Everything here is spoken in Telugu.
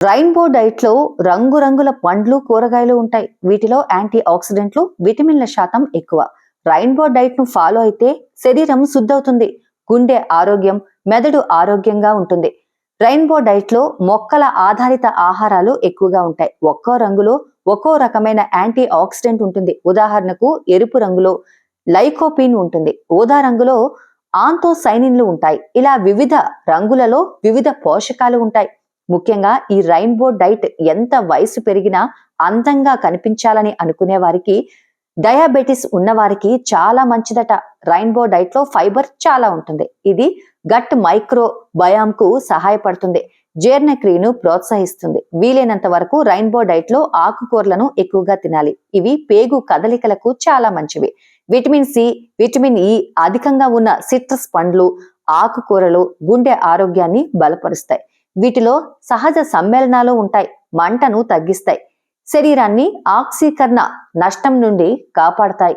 రైన్బో డైట్లో రంగురంగుల పండ్లు కూరగాయలు ఉంటాయి. వీటిలో యాంటీ ఆక్సిడెంట్లు విటమిన్ల శాతం ఎక్కువ. రైన్బో డైట్ను ఫాలో అయితే శరీరం శుద్ధవుతుంది. గుండె ఆరోగ్యం మెదడు ఆరోగ్యంగా ఉంటుంది. రైన్బో డైట్లో మొక్కల ఆధారిత ఆహారాలు ఎక్కువగా ఉంటాయి. ఒక్కో రంగులో ఒక్కో రకమైన యాంటీ ఆక్సిడెంట్ ఉంటుంది. ఉదాహరణకు ఎరుపు రంగులో లైకోపిన్ ఉంటుంది. ఊదా రంగులో ఆంతోసైనిన్లు ఉంటాయి. ఇలా వివిధ రంగులలో వివిధ పోషకాలు ఉంటాయి. ముఖ్యంగా ఈ రైన్బో డైట్ ఎంత వయసు పెరిగినా అందంగా కనిపించాలని అనుకునే వారికి డయాబెటిస్ ఉన్నవారికి చాలా మంచిదట. రైన్బో డైట్లో ఫైబర్ చాలా ఉంటుంది. ఇది గట్ మైక్రో బయామ్కు సహాయపడుతుంది. జీర్ణక్రియను ప్రోత్సహిస్తుంది. వీలైనంత వరకు రైన్బో డైట్లో ఆకుకూరలను ఎక్కువగా తినాలి. ఇవి పేగు కదలికలకు చాలా మంచివి. విటమిన్ సి విటమిన్ ఇ అధికంగా ఉన్న సిట్రస్ పండ్లు ఆకుకూరలు గుండె ఆరోగ్యాన్ని బలపరుస్తాయి. వీటిలో సహజ సమ్మేళనాలు ఉంటాయి మంటను తగ్గిస్తాయి శరీరాన్ని ఆక్సీకరణ నష్టం నుండి కాపాడతాయి.